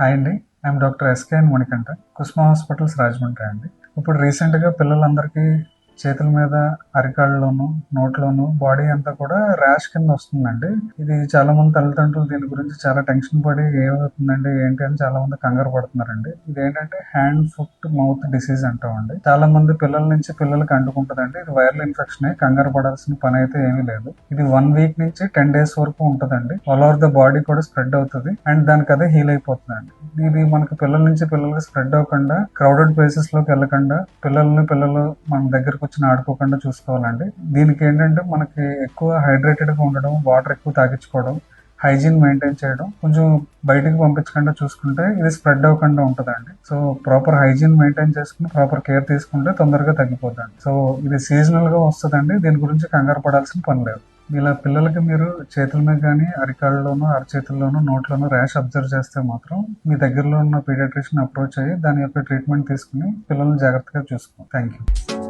Hi అండి. I'm doctor SKN Manikanta Kusma hospitals Rajahmundry అండి. ఇప్పుడు రీసెంట్గా పిల్లలందరికీ చేతుల మీద అరికాళ్ళలోను నోట్లోను బాడీ అంతా కూడా ర్యాష్ కింద వస్తుందండి. ఇది చాలా మంది తల్లిదండ్రులు దీని గురించి చాలా టెన్షన్ పడి ఏమవుతుందండి ఏంటి అని చాలా మంది కంగారు పడుతున్నారండి. ఇది ఏంటంటే హ్యాండ్ ఫుట్ మౌత్ డిసీజ్ అంటామండి చాలా మంది పిల్లల నుంచి పిల్లలకి అంటుకుంటుందండి. ఇది వైరల్ ఇన్ఫెక్షన్ కంగారు పడాల్సిన పని అయితే ఏమీ లేదు. ఇది వన్ వీక్ నుంచి టెన్ డేస్ వరకు ఉంటుందండి. ఆల్ ఓవర్ ద బాడీ కూడా స్ప్రెడ్ అవుతుంది అండ్ దానికి అదే హీల్ అయిపోతుందండి. ఇది మనకి పిల్లల నుంచి పిల్లలకి స్ప్రెడ్ అవ్వకుండా క్రౌడెడ్ ప్లేసెస్లోకి వెళ్ళకుండా పిల్లల్ని పిల్లలు మన దగ్గరకు వచ్చి ఆడుకోకుండా చూసుకోవాలండి. దీనికి ఏంటంటే మనకి ఎక్కువ హైడ్రేటెడ్గా ఉండడం వాటర్ ఎక్కువ తాగించుకోవడం హైజీన్ మెయింటైన్ చేయడం కొంచెం బయటికి పంపించకుండా చూసుకుంటే ఇది స్ప్రెడ్ అవ్వకుండా ఉంటుందండి. సో ప్రాపర్ హైజీన్ మెయింటైన్ చేసుకుని ప్రాపర్ కేర్ తీసుకుంటే తొందరగా తగ్గిపోతుంది సో ఇది సీజనల్గా వస్తుందండి. దీని గురించి కంగారు పడాల్సిన పని లేదు. ఇలా పిల్లలకి మీరు చేతుల మీద కానీ అరికాళ్ళలోనూ అరచేతుల్లోనూ నోట్లోనూ ర్యాష్ అబ్జర్వ్ చేస్తే మాత్రం మీ దగ్గరలో ఉన్న పీడియాట్రిషియన్ అప్రోచ్ అయ్యి దాని యొక్క ట్రీట్మెంట్ తీసుకుని పిల్లల్ని జాగ్రత్తగా చూసుకోండి థ్యాంక్ యూ